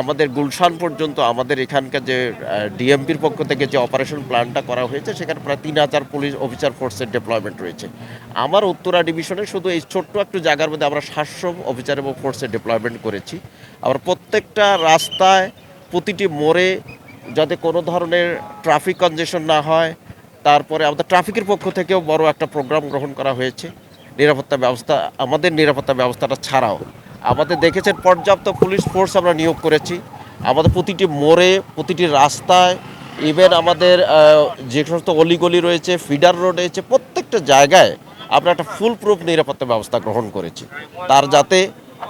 আমাদের গুলশান পর্যন্ত আমাদের এখানকার যে ডিএমপির পক্ষ থেকে যে অপারেশন প্ল্যানটা করা হয়েছে, সেখানে প্রায় তিন হাজার পুলিশ অফিসার ফোর্সের ডেপ্লয়মেন্ট রয়েছে। আমার উত্তরা ডিভিশনে শুধু এই ছোট্ট একটু জায়গার মধ্যে আমরা সাতশো অফিসার এবং ফোর্সের ডেপ্লয়মেন্ট করেছি। আবার প্রত্যেকটা রাস্তায় প্রতিটি মোড়ে যাতে কোনো ধরনের ট্রাফিক কনজেশন না হয়, তারপরে আমাদের ট্রাফিকের পক্ষ থেকেও বড় একটা প্রোগ্রাম গ্রহণ করা হয়েছে। নিরাপত্তা ব্যবস্থা, আমাদের নিরাপত্তা ব্যবস্থাটা ছাড়াও। আমাদের দেখেছেন পর্যাপ্ত পুলিশ ফোর্স আমরা নিয়োগ করেছি। আমাদের প্রতিটি মোড়ে, প্রতিটি রাস্তায় ইভেন আমাদের যে সমস্ত অলিগলি রয়েছে ফিডার রোড রয়েছে, প্রত্যেকটা জায়গায় আমরা একটা ফুল প্রুফ নিরাপত্তা ব্যবস্থা গ্রহণ করেছি। তার যাতে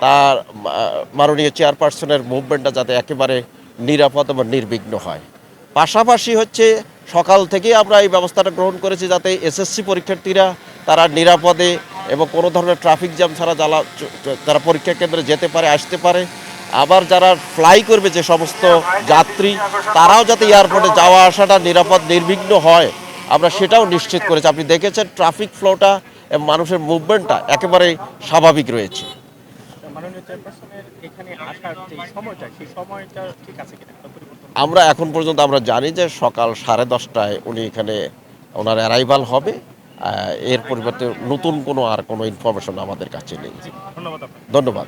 তার মাননীয় চেয়ারপারসনের মুভমেন্টটা যাতে একেবারে নিরাপদ এবং নির্বিঘ্ন হয়। পাশাপাশি হচ্ছে সকাল থেকেই আমরা এই ব্যবস্থাটা গ্রহণ করেছি যাতে এসএসসি পরীক্ষার্থীরা তারা নিরাপদে এবং কোনো ধরনের ট্রাফিক জ্যাম ছাড়া যারা তারা পরীক্ষা কেন্দ্রে যেতে পারে আসতে পারে। আবার যারা ফ্লাই করবে যে সমস্ত যাত্রী তারাও যাতে এয়ারপোর্টে যাওয়া আসাটা নিরাপদ নির্বিঘ্ন হয় আমরা সেটাও নিশ্চিত করেছি। আপনি দেখেছেন ট্রাফিক ফ্লোটা এবং মানুষের মুভমেন্টটা একেবারে স্বাভাবিক রয়েছে। আমরা এখন পর্যন্ত আমরা জানি যে সকাল সাড়ে দশটায় উনি এখানে ওনার অ্যারাইভাল হবে। এর পরিবর্তে নতুন কোনো আর কোনো ইনফরমেশন আমাদের কাছে নেই। ধন্যবাদ ধন্যবাদ।